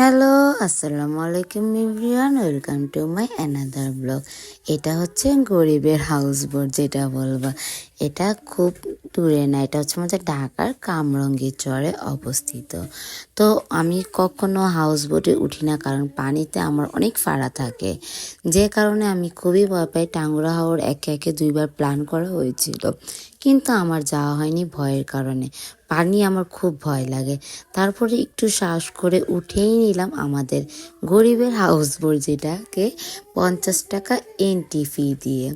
Hello, আসসালামু আলাইকুম everyone, welcome to my another blog. এটা হচ্ছে গরিবের হাউস বোট, যেটা বলবা। এটা খুব দূরে না, এটা হচ্ছে আমাদের ঢাকার কামরঙ্গি চরে অবস্থিত। তো আমি কখনো হাউস বোটে উঠি না, কারণ পানিতে আমার অনেক ফাড়া থাকে। যে কারণে আমি খুবই ভয় পাই, টাঙ্গুরা হাওড় একে একে দুইবার প্ল্যান করা হয়েছিল। কিন্তু আমার যাওয়া হয়নি ভয়ের কারণে। পানি আমার খুব ভয় লাগে। তারপরে একটু সাহস করে উঠেই নিলাম আমাদের গরিবের হাউস বোট যেটাকে পঞ্চাশ টাকা এন্ট্রি ফি দিয়ে।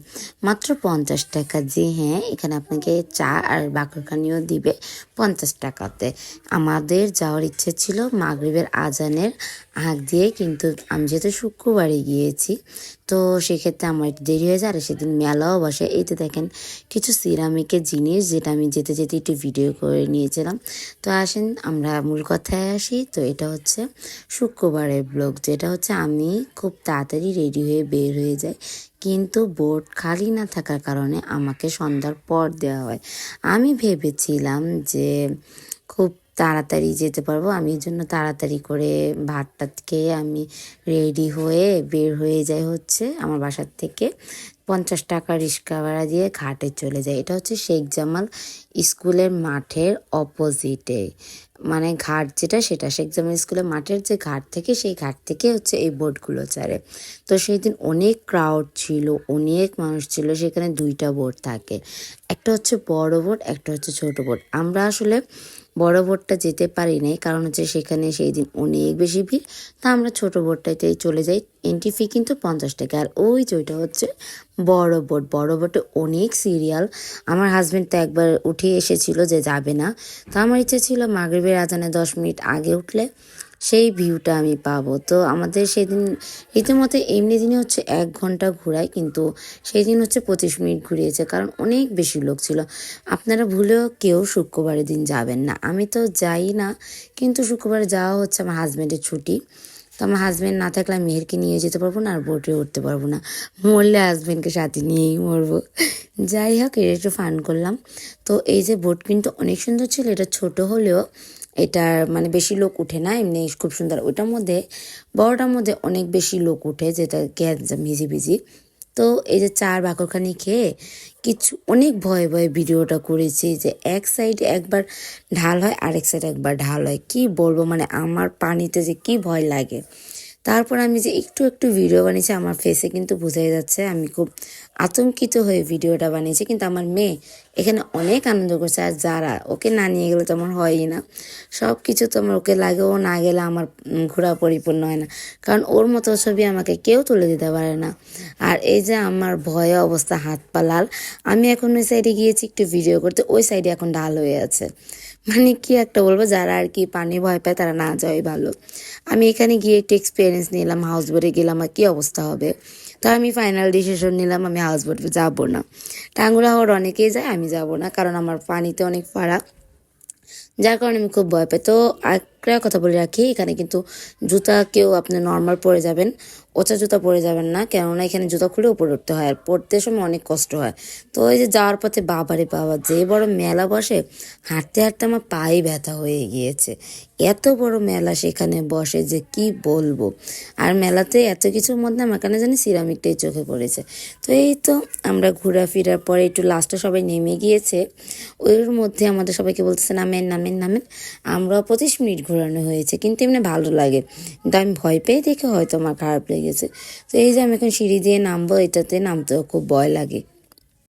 মাত্র পঞ্চাশ টাকা যে হ্যাঁ এখানে আপনাকে চা আর বাকরখানিও দিবে পঞ্চাশ টাকাতে। আমাদের যাওয়ার ইচ্ছে ছিল মাগরিবের আজানের আগ দিয়ে, কিন্তু আমি যেহেতু শুক্রবারে গিয়েছি, তো সেক্ষেত্রে আমার একটু দেরি হয়ে যায়। আর সেদিন মেলাও বসে। এই তো দেখেন, কিছু সিরামিকের জিনিস যেটা আমি যেতে যেতে একটু ভিডিও করে নিয়েছিলাম তো আসেন, আমরা মূল কথায় আসি। তো এটা হচ্ছে শুক্রবারের ব্লগ, যেটা হচ্ছে আমি খুব তাড়াতাড়ি রেডি হয়ে বের হয়ে যাই। কিন্তু বোট খালি না থাকার কারণে আমাকে সন্ধ্যার পর দেওয়া হয়। আমি ভেবেছিলাম যে খুব তাড়াতাড়ি যেতে পারব। আমি এর জন্য তাড়াতাড়ি করে ভাত টাত খেয়ে আমি রেডি হয়ে বের হয়ে যাই হচ্ছে আমার বাসার থেকে। পঞ্চাশ টাকা রিক্সা ভাড়া দিয়ে ঘাটে চলে যায় এটা হচ্ছে শেখ জামাল স্কুলের মাঠের অপোজিটে মানে ঘাট যেটা, সেটা। শেখ জামাল স্কুলের মাঠের যে ঘাট থেকে, সেই ঘাট থেকে হচ্ছে এই বোটগুলো ছাড়ে তো সেই দিন অনেক ক্রাউড ছিল, অনেক মানুষ ছিল, সেখানে দুইটা বোট থাকে। একটা হচ্ছে বড় বোট, একটা হচ্ছে ছোট বোট। আমরা আসলে বড় বোটটা যেতে পারি নাই, কারণ হচ্ছে সেখানে সেই দিন অনেক বেশি ভিড়। তা আমরা ছোট বোটটাতেই চলে যাই। এন্ট্রি ফি কিন্তু পঞ্চাশ টাকা। আর ওই যে ওইটা হচ্ছে বড় বোট। বড় বোটে অনেক সিরিয়াল আমার হাজব্যান্ড তো একবার উঠে এসেছিল যে যাবে না। তো আমার ইচ্ছে ছিল মাগরিবের আজানে দশ মিনিট আগে উঠলে সেই ভিউটা আমি পাবো। তো আমাদের সেদিন রীতিমতো এমনি দিনে হচ্ছে এক ঘণ্টা ঘোরায়, কিন্তু সেই দিন হচ্ছে পঁচিশ মিনিট ঘুরিয়েছে, কারণ অনেক বেশি লোক ছিল। আপনারা ভুলেও কেউ শুক্রবারের দিন যাবেন না। আমি তো যাই না, কিন্তু শুক্রবারে যাওয়া হচ্ছে আমার হাজব্যান্ডের ছুটি। আমার হাজব্যান্ড না থাকলে আমি মেয়েরকে নিয়ে যেতে পারব না আর বোটে উঠতে পারব না। মরলে হাজব্যান্ডকে সাথে নিয়েই মরবো। যাই হোক, এটা একটু ফান করলাম। তো এই যে বোট কিন্তু অনেক সুন্দর ছিল, এটা ছোট হলেও এটার মানে বেশি লোক উঠে না, এমনি খুব সুন্দর। ওটার মধ্যে, বড়টার মধ্যে অনেক বেশি লোক উঠে, যেটা গ্যাস ভিজি ভিজি তো এই যে চার বাকরখানি খেয়ে কিছু অনেক ভয়ে ভয়ে ভিডিওটা করেছি যে এক সাইডে একবার ঢাল হয়, আরেক সাইডে একবার ঢাল হয়। কি বলব? মানে আমার পানিতে যে কি ভয় লাগে। তারপর আমি যে একটু একটু ভিডিও বানিয়েছি, আমার ফেসে কিন্তু বোঝাই যাচ্ছে। আমি খুব আতঙ্কিত হয়ে ভিডিওটা বানিয়েছি, কিন্তু আমার মেয়ে এখানে অনেক আনন্দ করছে। আর যারা ওকে না নিয়ে গেলে তো আমার হয়ই না। সব কিছু তো আমার ওকে লাগে, ও না গেলে আমার ঘোরা পরিপূর্ণ হয় না। কারণ ওর মতো ছবি আমাকে কেউ তুলে দিতে পারে না। আর এই যে আমার ভয়ে অবস্থা হাত পা লাল। আমি এখন ওই সাইডে গিয়েছি একটু ভিডিও করতে, ওই সাইডে এখন ঢাল হয়ে আছে। মানে কি একটা বলব, যারা আর কি পানি ভয় পায় তারা না যাওয়াই ভালো। আমি এখানে গিয়ে একটু এক্সপিরিয়েন্স নিলাম হাউস বোটে গেলাম, আর কী অবস্থা হবে। তো আমি ফাইনাল ডিসিশন নিলাম, আমি হাউস বোটে যাব না। টাঙ্গুরা হওয়ার অনেকেই যায়, আমি যাব না, কারণ আমার পানিতে অনেক ফাড়া যার কারণে আমি খুব ভয় পাই। তো একটা কথা বলে রাখি, এখানে কিন্তু জুতা কেউ আপনি নর্মাল পরে যাবেন, ওচা জুতা পরে যাবেন না, কেননা এখানে জুতা খুলে উপরে উঠতে হয় আর পড়তে সময় অনেক কষ্ট হয়। তো ওই যে যাওয়ার পথে বাবারে বাবা, যে বড় মেলা বসে, হাঁটতে হাঁটতে আমার পায়ে ব্যথা হয়ে গিয়েছে। এত বড় মেলা সেখানে বসে যে কি বলব? আর মেলাতে এত কিছুর মধ্যে আমার কেন জানি সিরামিকটাই চোখে পড়েছে। তো এই তো আমরা ঘোরাফেরার পরে একটু লাস্টে সবাই নেমে গিয়েছে। ওর মধ্যে আমাদের সবাইকে বলতেছে, নামেন নামেন নামেন। আমরা পঁচিশ মিনিট ঘোরানো হয়েছে, কিন্তু এমনি ভালো লাগে। কিন্তু আমি ভয় পেয়ে দেখে হয়তো আমার খারাপ লেগেছে। তো এই যে আমি এখন সিঁড়ি দিয়ে নামবো, এটাতে নামতেও খুব ভয় লাগে।